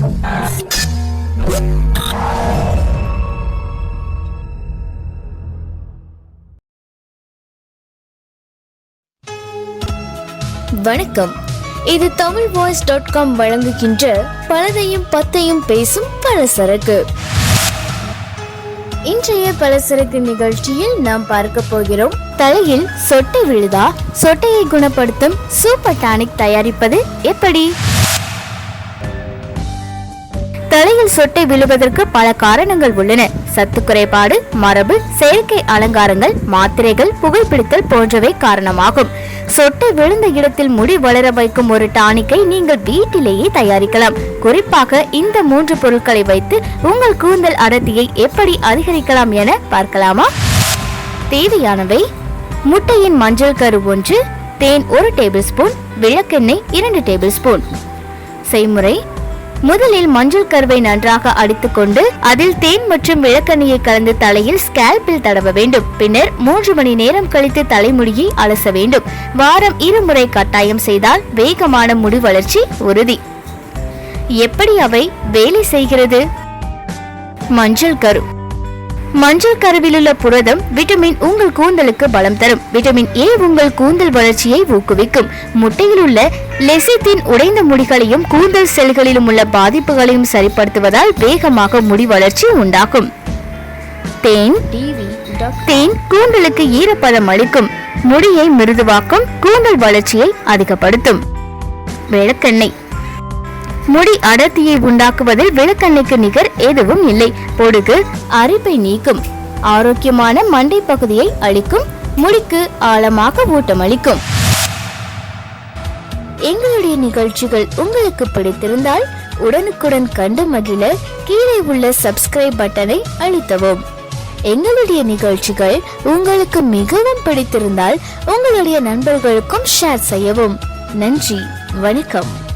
வணக்கம். இது Tamil voice dot com வழங்குகின்ற பலதையும் பத்தையும் பேசும் பலசரக்கு. இன்றைய பலசரக்கு நிகழ்ச்சியில் நாம் பார்க்க போகிறோம் தலையில் சொட்டை விழுதா? சொட்டையை குணப்படுத்தும் சூப்பர் டானிக் தயாரிப்பது எப்படி? தலையில் சொட்டை விழுவதற்கு பல காரணங்கள் உள்ளன. சத்து குறைபாடு மரபு செயற்கை அலங்காரங்கள் மாத்திரைகள் புகைப்பிடித்தல் போன்றவை காரணமாகும். சொட்டை விழுந்த இடத்தில் முடி வளர வைக்கும் ஒரு டானிக்கை நீங்கள் வீட்டிலேயே தயாரிக்கலாம். குறிப்பாக இந்த மூன்று பொருட்களை வைத்து உங்கள் கூந்தல் அடர்த்தியை எப்படி அதிகரிக்கலாம் என பார்க்கலாமா? தேவையானவை முட்டையின் மஞ்சள் கரு ஒன்று தேன் ஒரு டேபிள் ஸ்பூன் விளக்கெண்ணெய் இரண்டு டேபிள் ஸ்பூன். செய்முறை முதலில் மஞ்சள் கருவை நன்றாக அடித்துக்கொண்டு அதில் தேன் மற்றும் விளக்கெண்ணெயை கலந்து தலையில் ஸ்கேல்பில் தடவ வேண்டும். பின்னர் மூன்று மணி நேரம் கழித்து தலைமுடியை அலச வேண்டும். வாரம் இருமுறை கட்டாயம் செய்தால் வேகமான முடி வளர்ச்சி உறுதி. எப்படி அவை வேலை செய்கிறது? மஞ்சள் கரு. மஞ்சள் கருவிலுள்ள புரதம் விட்டமின் உங்கள் கூந்தலுக்கு பலம் தரும். விட்டமின் ஏ உங்கள் கூந்தல் வளர்ச்சியை ஊக்குவிக்கும். முட்டையில் உள்ள லெசித்தின் உடைந்த முடிகளையும் கூந்தல் செல்களிலும் உள்ள பாதிப்புகளையும் சரிப்படுத்துவதால் வேகமாக முடி வளர்ச்சி உண்டாகும். தேன் தேன் கூந்தலுக்கு ஈரப்பதம் அளிக்கும். முடியை மிருதுவாக்கும் கூந்தல் வளர்ச்சியை அதிகப்படுத்தும். விளக்கெண்ணெய் முடி அடர்த்தியை உண்டாக்குவதில் விளக்கெண்ணெய்க்கு நிகர் எதுவும் இல்லை. பொடுகு அரிப்பை நீக்கும். ஆரோக்கியமான மண்டை பகுதியை அளிக்கும் முடிக்கு ஆழமாக ஊட்டமளிக்கும். எங்களுடைய நிகழ்ச்சிகள் உங்களுக்கு பிடித்திருந்தால் உடனுக்குடன் கண்டு மகிழ கீழே உள்ள சப்ஸ்கிரைப் பட்டனை அழுத்தவும். எங்களுடைய நிகழ்ச்சிகள் உங்களுக்கு மிகவும் பிடித்திருந்தால் உங்களுடைய நண்பர்களுக்கும் ஷேர் செய்யவும். நன்றி வணக்கம்.